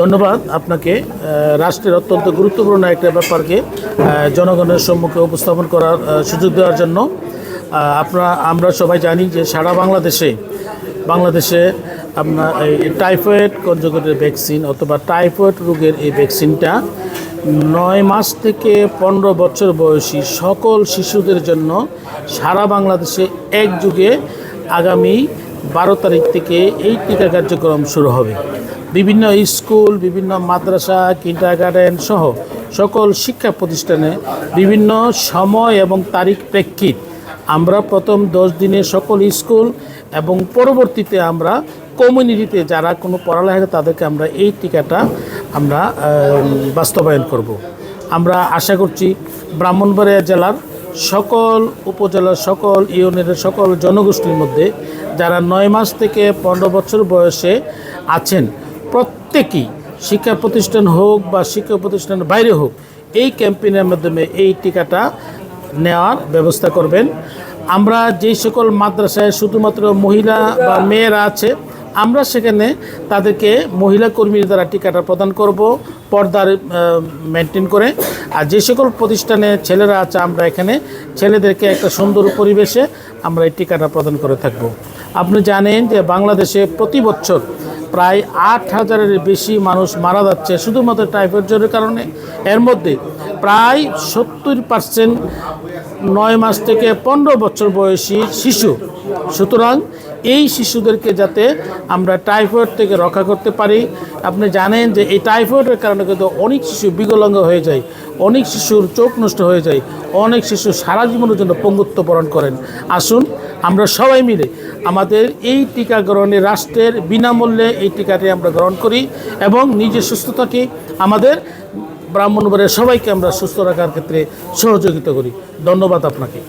ধন্যবাদ আপনাকে। রাষ্ট্রের অত্যন্ত গুরুত্বপূর্ণ একটা ব্যাপারকে জনগণের সম্মুখে উপস্থাপন করার সুযোগ দেওয়ার জন্য। আপনারা, আমরা সবাই জানি যে সারা বাংলাদেশে বাংলাদেশে আপনার এই টাইফয়েড কনজুগেটের ভ্যাকসিন অথবা টাইফয়েড রোগের এই ভ্যাকসিনটা নয় মাস থেকে পনেরো বছর বয়সী সকল শিশুদের জন্য সারা বাংলাদেশে এক যুগে আগামী বারো তারিখ থেকে এই টিকা কার্যক্রম শুরু হবে। বিভিন্ন স্কুল, বিভিন্ন মাদ্রাসা কিন্ডার গার্ডেন সহ সকল শিক্ষা প্রতিষ্ঠানে বিভিন্ন সময় এবং তারিখ প্রেক্ষিত আমরা প্রথম দশ দিনে সকল স্কুল এবং পরবর্তীতে আমরা কমিউনিটিতে যারা কোনো পড়ালেখা তাদেরকে আমরা এই টিকাটা আমরা বাস্তবায়ন করব। আমরা আশা করছি ব্রাহ্মণবাড়িয়া জেলার সকল উপজেলার সকল ইউনিয়নের সকল জনগোষ্ঠীর মধ্যে যারা নয় মাস থেকে পনেরো বছর বয়সে আছেন প্রত্যেকেই শিক্ষা প্রতিষ্ঠান হোক বা শিক্ষা প্রতিষ্ঠানের বাইরে হোক, এই ক্যাম্পেইনের মাধ্যমে এই টিকাটা নেওয়ার ব্যবস্থা করবেন। আমরা যেই সকল মাদ্রাসায় শুধুমাত্র মহিলা বা মেয়েরা আছে, আমরা সেখানে তাদেরকে মহিলা কর্মীর দ্বারা টিকাটা প্রদান করব, পর্দার মেনটেন করে। আর যে সকল প্রতিষ্ঠানে ছেলেরা আছে, আমরা এখানে ছেলেদেরকে একটা সুন্দর পরিবেশে আমরা এই টিকাটা প্রদান করে থাকব। আপনি জানেন যে বাংলাদেশে প্রতি বছর প্রায় আট হাজারের বেশি মানুষ মারা যাচ্ছে শুধুমাত্র টাইফয়েড জ্বরের কারণে। এর মধ্যে প্রায় সত্তর পার্সেন্ট নয় মাস থেকে পনেরো বছর বয়সী শিশু। সুতরাং এই শিশুদেরকে যাতে আমরা টাইফয়েড থেকে রক্ষা করতে পারি, আপনি জানেন যে এই টাইফয়েডের কারণে কিন্তু অনেক শিশু বিকলাঙ্গ হয়ে যায়, অনেক শিশুর চোখ নষ্ট হয়ে যায়, অনেক শিশু সারা জীবনের জন্য পঙ্গুত্ব বরণ করেন। আসুন আমরা সবাই মিলে আমাদের এই টিকা গ্রহণে রাষ্ট্রের বিনামূল্যে এই টিকাটি আমরা গ্রহণ করি এবং নিজে সুস্থতাকে আমাদের ব্রাহ্মণবাড়ির সবাইকে আমরা সুস্থ রাখার ক্ষেত্রে সহযোগিতা করি। ধন্যবাদ আপনাকে।